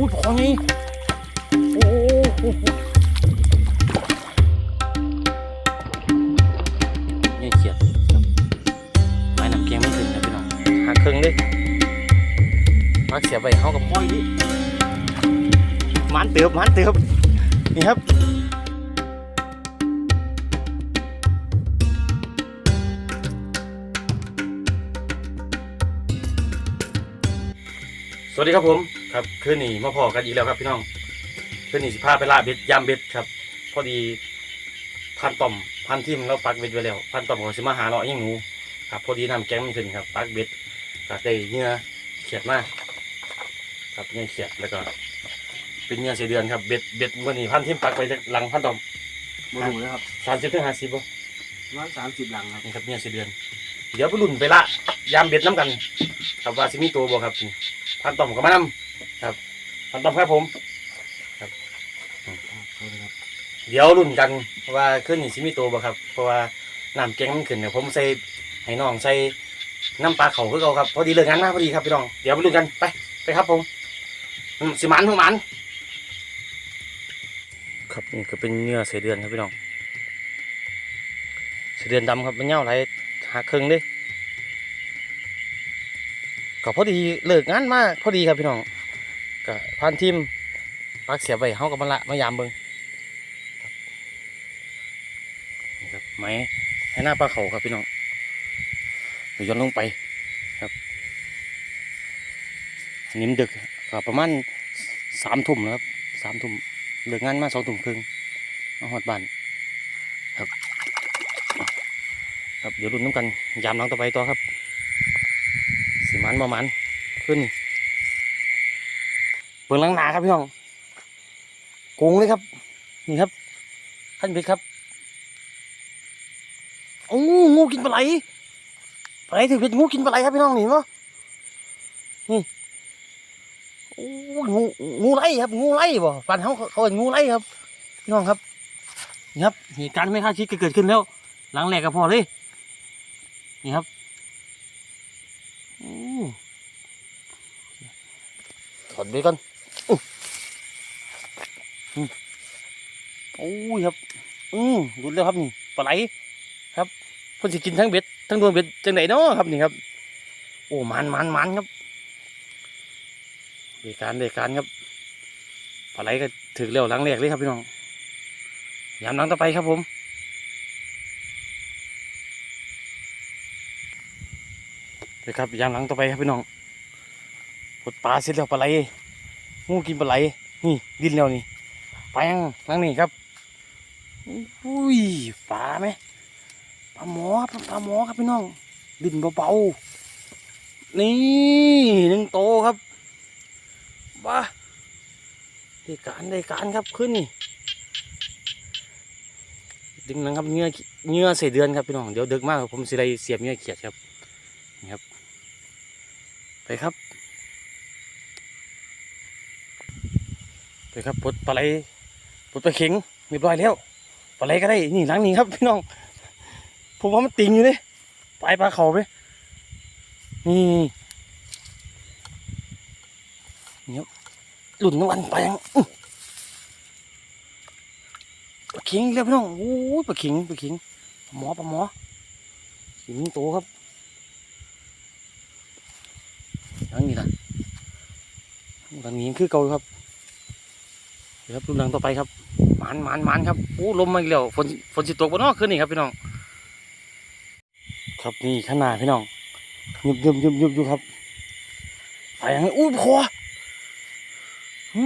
อ้ยพอไงโอ้โหเนี่ยเขียดครับไม้น้ำแกงไม่ถึงนะพี่น้องหักครึ่งเลยมักเสียไปเข้ากับพ่อยดิมันเติบมันเติบนี่ครับสวัสดีครับผม ครับคืนนี้มาพอกันอีกแล้วครับพี่น้องคืนนี้สิพาไปล่าเบ็ดยามเบ็ดครับ พอดีพันต่อมพันทิมเราปักเบ็ดไว้แล้ว พันต่อมของสิมาหาเนาะยิ่งหนูครับพอดีน้ำแกงมันขึ้นครับปักเบ็ดก็ได้เนื้อเขียดมากครับเนื้อเขียดแล้วก็ เป็นเนื้อเสียเดือนครับเบ็ดเบ็ดมื่อนี้พันทิมปักไปจากหลังพันต่อมบรูเลยครับสามสิบถึงห้าสิบบ่ร้อยสามสิบหลังครับนี่ครับเนื้อเสียเดือน เดี๋ยวไปลุ่นไปละยามเบ็ดน้ำกัน ครับว่าสิมีตัวบ่ครับนี่พันต่อมก็มานำ ครับพันต่อมครับผมครับครับเดี๋ยวรุ่นกันว่าขึ้นนี่สิมีตัวบ่ครับ เพราะว่าน้ำแกงมันขึ้นเนี่ยผมใส่ให้น้องใส่น้ำปลาเขาคือเขาครับพอดีเลิกงานมาพอดีครับพี่น้องเดี๋ยวไปรุ่นกันไปไปครับผมอืมสิหมันเพิ่งหมันครับนี่ก็เป็นเนื้อเสเดือนครับพี่น้องเสเดือนดำครับมันเน่าไหลหาครึ่งเลยก็พอดีเลิกงานมาพอดีครับพี่น้อง ก็พันทีมปักเสียบไว้เฮากับมันละมายามเบิ่งนี่ครับไม้ให้หน้าปลาเขาครับพี่น้องเดี๋ยวย้อนลงไปครับนนี้มันดึกก็ประมาณสามทุ่มแล้วครับสามทุ่มเลิกงานมาสองทุ่มครึ่งมาหอดบ้านครับ ครับเดี๋ยวรุ่นน้ำกันยามหลังต่อไปต่อครับสีมันประมันขึ้นนี่ เปิดหลังหนาครับพี่น้องโกงเลยครับ นี่ครับขั้นเบ็ดครับโอ้งูกินปลาไหลปลาไหลถือเป็นงูกินปลาไหลครับพี่น้องนี่เห็นปะนี่โอ้งูงูไล่ครับ งูไล่บ่ฟันเขาเขาเป็นงูไล่ครับพี่น้องครับนี่ครับเหตุการณ์ไม่คาดคิดเกิดขึ้นแล้ว หลังแหลกกับพอเลยนี่ครับโอ้ถอดไปก่อนอู้อืม โอ้ยครับ อืมดูแล้วครับนี่ปลาไหลเพิ่นสิกินทั้งเบ็ดทั้งดวงเบ็ดจังไดเนาะครับนี่ครับ โอ้มันมันมันครับเดการเดการครับปลาไหลก็ถึงเร็วหลังแรกเลยครับพี่น้องยามหลังต่อไปครับผมเดี๋ยวครับยามหลังต่อไปครับพี่น้องปดปลาเสร็จแล้วปลาไหลงูกินปลาไหลนี่ดินแล้วนี่ไปยังหลังนี่ครับ อุ้ยปลาไหมปลาหมอครับปลาหมอครับพี่น้อง ดินเบาๆนี่หนึ่งโตครับบ้าได้การได้การครับขึ้นนี่ดึงนังครับเนื้อเนื้อใส่เดือนครับพี่น้องเดี๋ยวดึกมากผมสิได้เสียบเนื้อเขียดครับนี่ครับ ไปครับ ไปครับปลดปลาไหลปลดปลาเข็งเรียบร้อยแล้ว ปลาไหลก็ได้ นี่หลังนี้ครับพี่น้อง ผมว่ามันติงอยู่เลยไปปลาเขาไป นี่เนี้ยหลุนน้ำวันไปยังปลาเข็งอีกแล้วพี่น้อง โอ้ยปลาเข็งปลาเข็งปลาหมอปลาหมอหินโตครับหลังนี้นะหลังนี้คือเก่าอยู่ครับ ครับรุ่นหลังต่อไปครับหมันหมันหมันครับโอ้ลมมาอีกแล้วฝนฝนสิตกบนนอกขึ้นนี่ครับพี่น้อง ครับนี่ขางหนาดพี่น้องยุบยุบยุบยุบยู่ครับไปยังไงอู้ปะคอหึ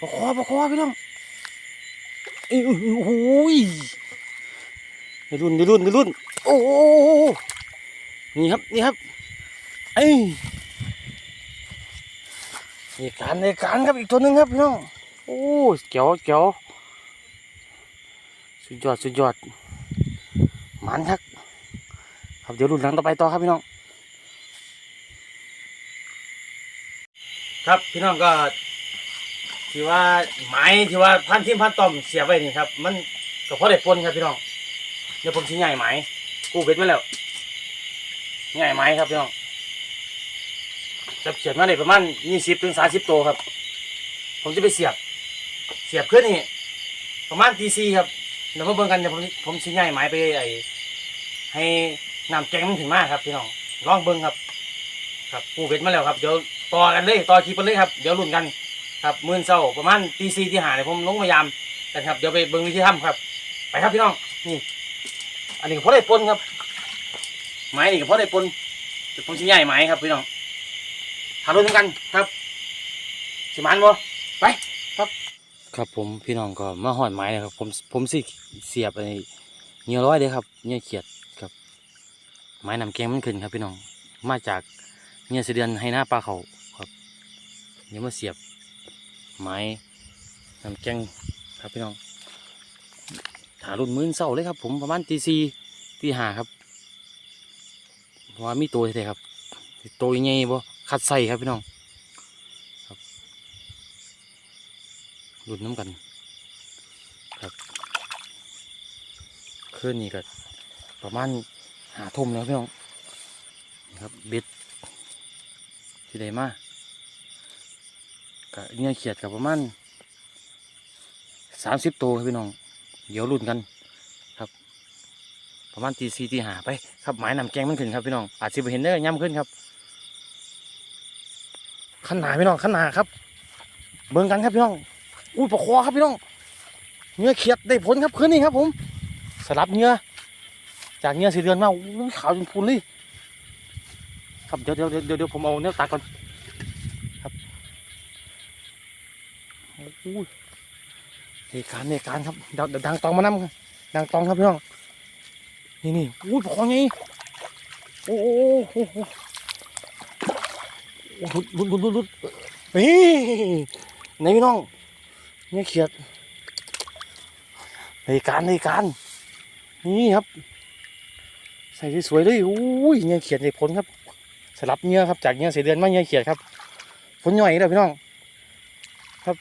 ปะคอปะคอพี่น้องเอ้ยโอ้โหยในรุ่นในรุ่นในรุ่นโอ้โหนี่ครับนี่ครับเอ้ยนี่การในการครับอีกตัวหนึ่งครับพี่น้อง โอ้เจ๋วเจ๋วสุดยอดสุดยอดมันทักครับเดี๋ยวรุ่นหลังต่อไปต่อครับพี่น้อง ครับพี่น้องก็ที่ว่าไม้ที่ว่าพันทิมพันตอมเสียไว้นี่ครับ มันก็เพราะได้ปนครับพี่น้องเดี๋ยวผมชิ้นใหญ่ไหมกูเบ็ดไว้แล้วใหญ่ไหมครับพี่น้องจับเฉียดมาได้ประมาณยี่สิบถึงสามสิบตัวครับ ผมจะไปเสียบ เสียบขึ้นนี่ประมาณตีสี่ครับเดี๋ยวมาเบิ่งกันเดี๋ยวผมผมชิ้นใหญ่ไม้ไปไอ้ให้น้ำแกงมันถึงมากครับพี่น้องลองเบิ่งครับ ครับปูเบ็ดมาแล้วครับเดี๋ยวต่อกันเลยต่อคลิปกันเลยครับเดี๋ยวลุ้นกันครับมื่นเศร้าประมาณตีสี่ที่หาเนี่ยผมลงพยายามกันครับเดี๋ยวไปเบิ่งวิธีทำครับ ไปครับพี่น้องนี่ อันนี้ก็พอได้ปนครับไม้นี่ก็พอได้ปนเดี๋ยวผมชิ้นใหญ่ไม้ครับพี่น้องทารุ่นกันครับสิมันบ่ไป ครับผมพี่น้องก็มาหอดไม้นะครับ ผมผมสิเสียบไอ้เหงื่อร้อยเด้อครับเงื่อเขียดครับ ไม้นำแกงมันขึ้นครับ พี่น้องมาจากเงื่อเสเดือนให้หน้าปลาเขาครับเดี๋ยวมาเสียบไม้นำแกงครับพี่น้องถารุ่นมื้อเศร้าเลยครับ ผมประมาณตีสี่ตีห้าครับเพราะว่ามีตัวเท่ครับตัวใหญ่บ่คัดใส่ครับพี่น้อง รุ่นน้ำกัน ครับคืนนี้ก็ประมาณหาทุ่มแล้วพี่น้องนี่ครับเบ็ดที่ใดมาก็เนี่ยเขียดกับประมาณสามสิบตัวครับพี่น้อง เดี๋ยวรุ่นกันครับ ประมาณตีสี่ตีหาไปครับหมายนำแกงมันขึ้นครับพี่น้องอาจจะไปเห็นได้ย่ำขึ้นครับขันหนาพี่น้องขันหนาครับ เบิ่งกันครับพี่น้อง อุ้ยปลาคอครับพี่น้องเนื้อเขียดได้ผลครับคืนนี้ครับ ผม สลับเนื้อจากเนื้อสีเดือนมาอุ้ยขาวจนพูนเลยครับเดี๋ยวเดี๋ยวเดี๋ยวเดี๋ยวผมเอาเนื้อตาก่อนครับอุ้ยเอกการณ์เอกการณ์ครับเดี๋ยวเดี๋ยวดังตองมานำครับดังตองครับพี่น้องนี่นี่อุ้ยปลาคอไงโอ้โหโอ้โหลุดลุดลุดลุดนี่ไหนพี่น้อง เนี่ยเขียดในการในการนี่ครับ ใส่สวยๆเลยอุ้ยเนี่ยเขียดในผลครับสลับเนื้อครับจากเนื้อเสียเดือนมาเนี่ยเขียดครับผลย่อยแล้วพี่น้อง ครับ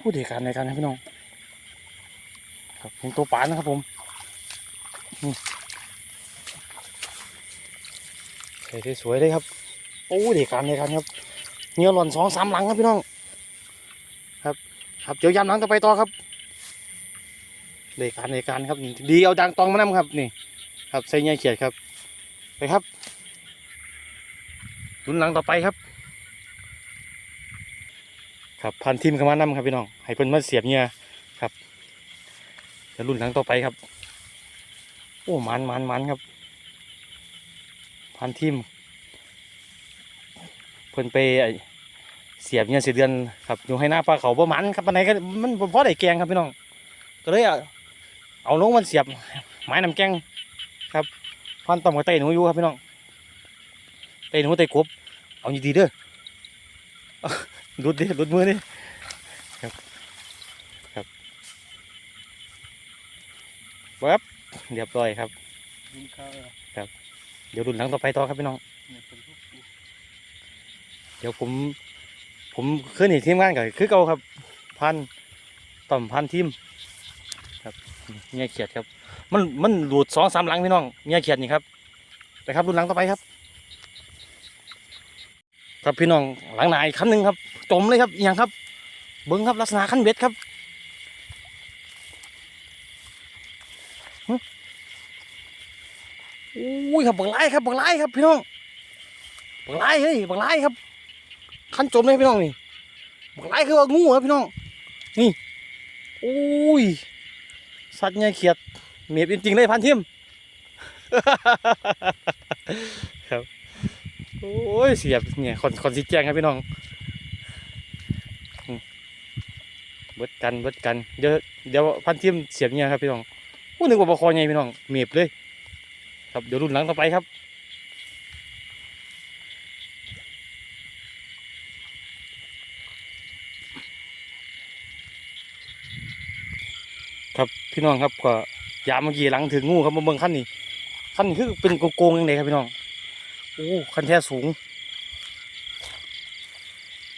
ผู้ดียการในการนะพี่น้อง ครับเป็นตัวปานนะครับผมนี่ใส่สวยๆเลยครับโอ้เดียการในการครับเนื้อหล่อนสองสามหลังครับพี่น้อง ครับเดี๋ยวยามหลังต่อไปต่อครับในการในการครับดีเอาดังตองมานำครับนี่ ครับใส่เงี้ยเขียดครับไปครับรุ่นหลังต่อไปครับ ครับพันทีมเข้ามานำครับพี่น้องให้เพิ่นมาเสียบเงี้ยครับเดี๋ยวรุ่นหลังต่อไปครับ โอ้มันมันมันครับ พันทีมเพิ่นไปไอ เสียบเนี่ยเสิเดือนครับอยู่ให้หน้าปลาเขาประมาณครับปานไหนก็มันพอได้แกงครับพี่น้องก็เลยเอาเอาลงมันเสียบไม้น้ำแกงครับพันต่อมกับไตหนูอยู่ครับพี่น้องไตหนูไตกบเอาดีๆเด้อรุดดิรุดมือดิครับครับปั๊บเรียบร้อยครับเดี๋ยวรุ่นหลังต่อไปต่อครับพี่น้อง เดี๋ยวผม ผมขึ้นอีกทีมงานกับคือเก่าครับ พันต่อมพันทีมครับเมียเขียดครับ มันมันหลุดสองสามหลังพี่น้องเมียเขียดนี่ครับไปครับรุ่นหลังต่อไปครับ ครับพี่น้องหลังหนาอีกคันหนึ่งครับ จมเลยครับอย่างครับ เบิ้งครับลักษณะคันเบ็ดครับอุ้ยครับบังไล่ครับบังไล่ครับพี่น้องบังไล่เฮ้ยบังไล่ครับ ขั้นจมเลยพี่น้องนี่บักไล่คือว่างูครับพี่น้อง นี่โอ้ย สัตว์ใหญ่เขียด เมียบจริงๆเลยพันทิมครับโอ้ยเสียบเนี่ยคนคนสีแจงครับพี่น้องเบิดกันเบิดกันเดี๋ยวเดี๋ยวพันทิมเสียบเนี่ยครับพี่น้องโอ้นึกว่าบคอไงพี่น้องเมียบเลย ครับเดี๋ยวรุ่นหลังต่อไปครับ พี่น้องครับก็ยามเมื่อกี้หลังถึงงูครับมาเบิ่งขั้นนี้ขั้นนี้คือเป็นโกงๆยังไงครับพี่น้องโอ้ขั้นแท้สูง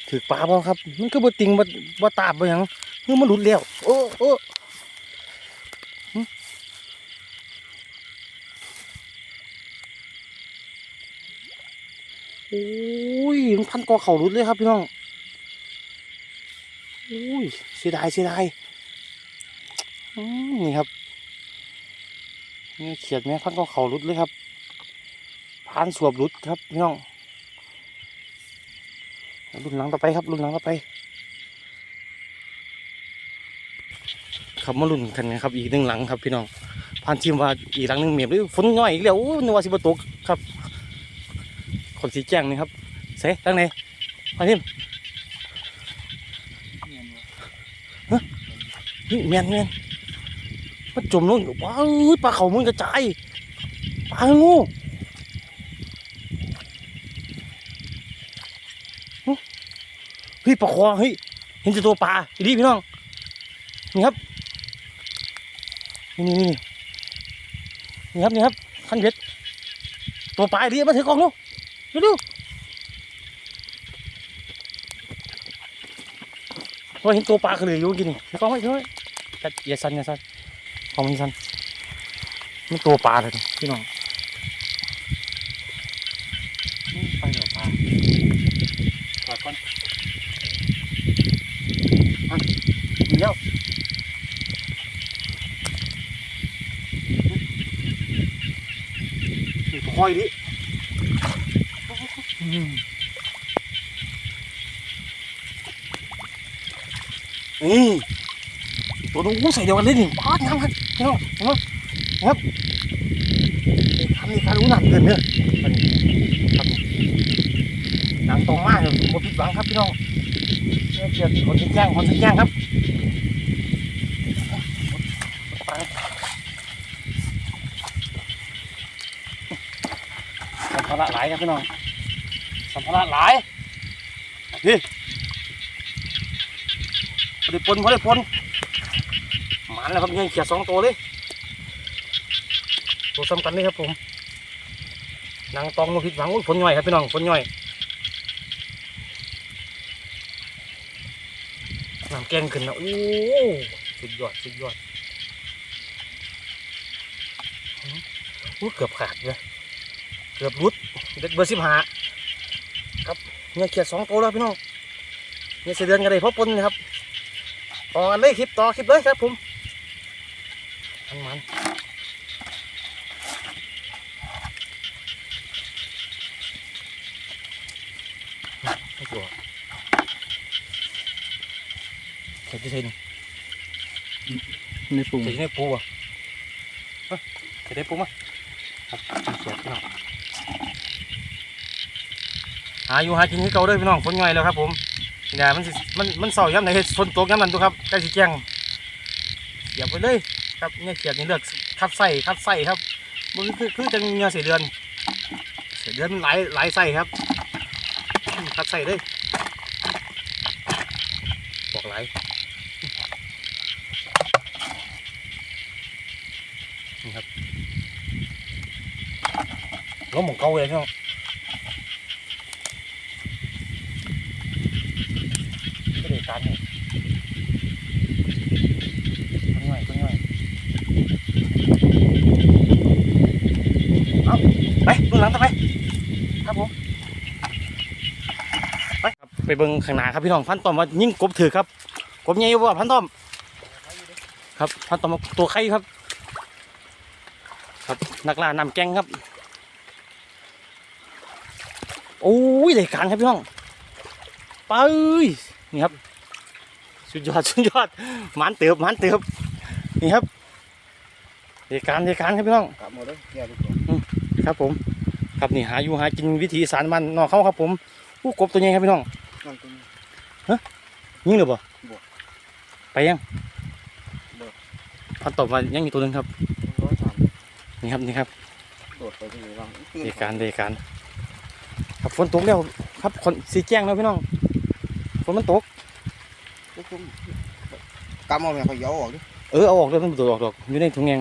ถือปลาบ่ครับ มันคือบ่ติงบ่บ่ตาบบ่หยังคือมันหลุดแล้วโอ้โอ้หึโอ้ยมันพันกอเข่าหลุดเลยครับพี่น้องอุ้ยเสียดายเสียดาย นี่ครับนี่เขียดแม่พันก็เขารุดเลยครับพานสวบรุดครับพี่น้องรุ่นหลังต่อไปครับรุ่นหลังต่อไปครับมารุ่นกันนะครับ อีกหนึ่งหลังครับพี่น้องพานทีมว่าอีกหลังหนึ่งเมียบหรือฝนน้อยอีกแล้วนึกว่าสิบตกครับคนสีแจ้งนี่ครับเซ่ตั้งไหนพานทีมนี่เมียนเมียน มันจมลงอยู่ว้าวปลาเขามันกระจายปลางูเฮ้ยปลาคอเฮ้ยเห็นแต่ตัวปลาอีดีพี่น้องนี่ครับนี่นี่นี่นี่ครับนี่ครับขั้นเบ็ดตัวปลาอีดีมาถือกล่องลูดูดูว่าเห็นตัวปลาคือยอยู่กินนี่กล่องไว้ถือไว้แต่อย่าสั่นอย่าสั่น ของมันสั่นมันตัวปลาเลยพี่น้องไปเหรอปลาปลาก่อนอะกินแล้วคอยดิอืม นี่ตัวนู้นใส่เดียวกันเลยนี่ป้าดงามครับพี่น้องเห็นไหมครับทำนี่ทะลุหนักเกินเนี่ยอันนี้ครับหนังตรงมากเลยหมดผิดหวังครับพี่น้องเชื่อเชื่อคนที่แจ้งคนที่แจ้งครับไปสัมภาระหลายครับพี่น้องสัมภาระหลายนี่พอได้ปนพอได้ปน หมันแล้วครับยังเขียดสองตัวเลยตัวซ้ำกันเลยครับผมนางตองมาผิดหวังอุ้ยฝนย่อยครับพี่น้องฝนย่อยน้ำแกงขึ้นนะโอ้สุดยอดสุดยอดโอ้เกือบขาดเลยเกือบรุดเด็ดเบอร์สิบห้าครับเนี่ยเขียดสองตัวแล้วพี่น้องเนี่ยเสียเดือนกันเลยเพราะปนนะครับต่อกันเลยคลิปต่อคลิปเลยครับผม มันมันไม่กลัวใส่ที่ใส่นี่ในปรุงใส่ที่ในปูอะฮะใส่ได้ปูมั้ยครับเสียบพี่น้องหาอยู่หากินที่เก่าเด้วยพี่น้องฝนย่อยแล้วครับผมเนี่ยมันสิมันมันเสาย้ำไหนเฮ็ดฝนตกย้ำนั้นตัวครับใกล้สิแจ้งเสียบไปเลย ครับเนี่ยเขียดนี่เลือกคัดไส้คัดไส้ครับมันคือคือจังเงาเสียเดือน เสียเดือนหลายหลายไส้ครับ คัดไส้เลยบอกหลายนี่ครับล้มหมองเกาเลยพี่น้องไม่ได้การเนี่ยง่ายก็ง่าย ไปดูหลังต่อไป ครับผมไปครับไป เบิ่งข้างหน้าครับพี่น้องพันต้อมว่ายิ่งกบถือครับกบใหญ่อยู่บ่พันต้อมครับพันต้อมตัวไข่ครับ ครับนักล่าน้ำแกงครับโอ้ยได้การครับพี่น้องไปนี่ครับ สุดยอดสุดยอดมันเติบมันเติบนี่ครับได้การได้การครับพี่น้องกลับหมดเลยแก่ทุกตัวครับผม ครับนี่หาอยู่หากินวิถีอีสารมันนอกเขาครับผมอู้กบตัวใหญ่ครับพี่น้อง นั่นตรงนี้ยิงหรือบ่บ่ไปยังบ่พันตอบมายังมีตัวหนึงครับ ร้อยสามนี่ครับนี่ครับโดดไปที่ไหนบ้างเดการเดการครับฝนตกแล้วครับคนสีแจ้งแล้วพี่น้องฝนมันตกกำเอาเนี่ยเขาเยาออกดิเออเอาออกเลยมันตัวออกดอกอยู่ในถุงแยง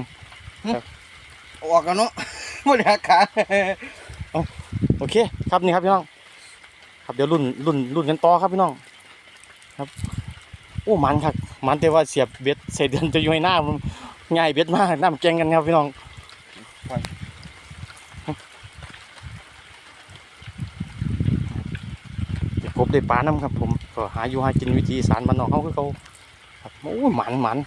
เอาออกกันเนาะไม่ได้ขาโอเค ครับนี่ครับพี่น้อง ครับเดี๋ยวรุ่นรุ่นรุ่นกันต่อครับพี่น้องครับโอ้มันครับมันแต่ว่าเสียบเบ็ดเศษเดือนจะอยู่ในหน้ามันง่ายเบ็ดมากน้ำแกงกันครับพี่น้องเดี๋ยวกบบได้ปลาน้ำครับผมก็หาอยู่หากินวิธีสารบ้านนอกเขาคือเขาครับโอ้ยหมันหมัน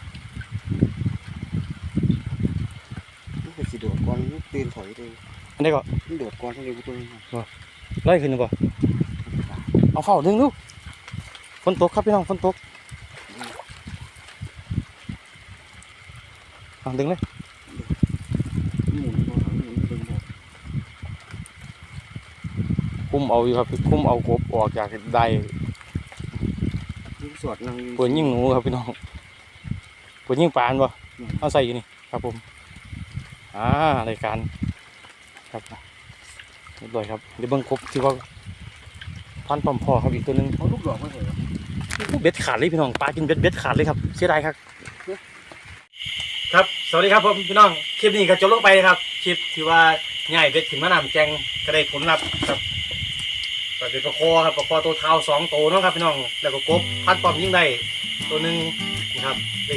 มันก็สิโดดก่อนมันตื่นถอยเลยอันนี้ก็มันโดดก่อนเท่านี้กูตัวนึงไล่ขึ้นดีกว่า เอาเฝ้าดึงดูฝนตกครับพี่น้องฝนตกเอาดึงเลยหมุนบ่หมุนเบิ่งบ่คุมเอาอยู่ครับคุมเอากบออกจากได้ยิงสวดนั่งปวดยิ่งหนูครับพี่น้องปวดยิ่งปลาอันบ่อืมเอาใส่อยู่นี่ครับผมอ่ารายการครับเรียบร้อยครับเดี๋ยวเบิ่งกบที่ว่า พันปอมพอครับอีกตัวหนึงเอาลูกดอกมาใส่เบ็ดขาดเลยพี่น้องปลากินเบ็ดเบ็ดขาดเลยครับเสียดายครับ ครับสวัสดีครับผมพี่น้องคลิปนี้ก็จบลงไปนะครับคลิปที่ว่าง่ายเบ็ดขึ้นมานำแจงก็ได้ผลลัพธ์ครับก็เป็นปลาคอครับปลาคอตัวเท้าสองตัวเนาะครับพี่น้องแล้วก็กบพันปอมยิ่งได้ตัวหนึ่งนะครับได้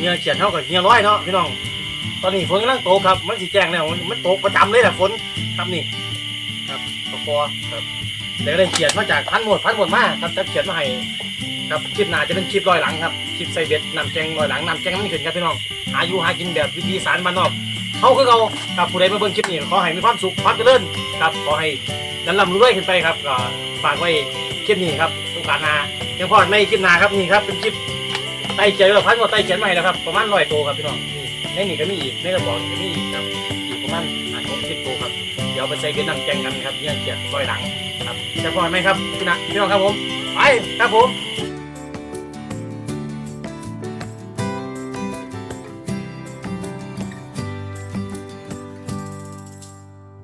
เงี้ยเขียนเท่ากับเงี้ยร้อยเนาะพี่น้อง ตอนนี้ฝนกำลังตกครับมันสีแจ้งแล้วมันมันตกประจำเลยแหละฝนครับนี่ ครับปลาคอครับ แล้วก็ได้เขียนมาจากพันหมดพันหมดมากครับจะเขียนมาให้ครับคลิปหน้าจะเป็นคลิปลอยหลังครับคลิปใส่เบ็ดนำแจงลอยหลังนำแจงมันขึ้นครับพี่น้องหาอยู่หากินแบบวิธีสารบ้านนอกเขาคือเขาครับผู้ใดมาเบิ่งคลิปนี้ขอให้มีความสุขความเจริญครับขอให้ดันลำรวยขึ้นไปครับก็ฝากไว้คลิปนี้ครับทุกการนายังพอในคลิปหน้าครับนี่ครับเป็นคลิปไต่เขียนแบบพันกว่าไต่เขียนใหม่แล้วครับประมาณร้อยโตครับพี่น้องนี่ในนี่ก็มีอีกในกระบอกก็มีอีกครับอีกประมาณ เดี๋ยวไปใส่เบ็ดนำแกงกันครับเนี่ยเกียนลอยหลังครับจะพอไหมครับพี่นะพี่น้องครับผมไปครับผม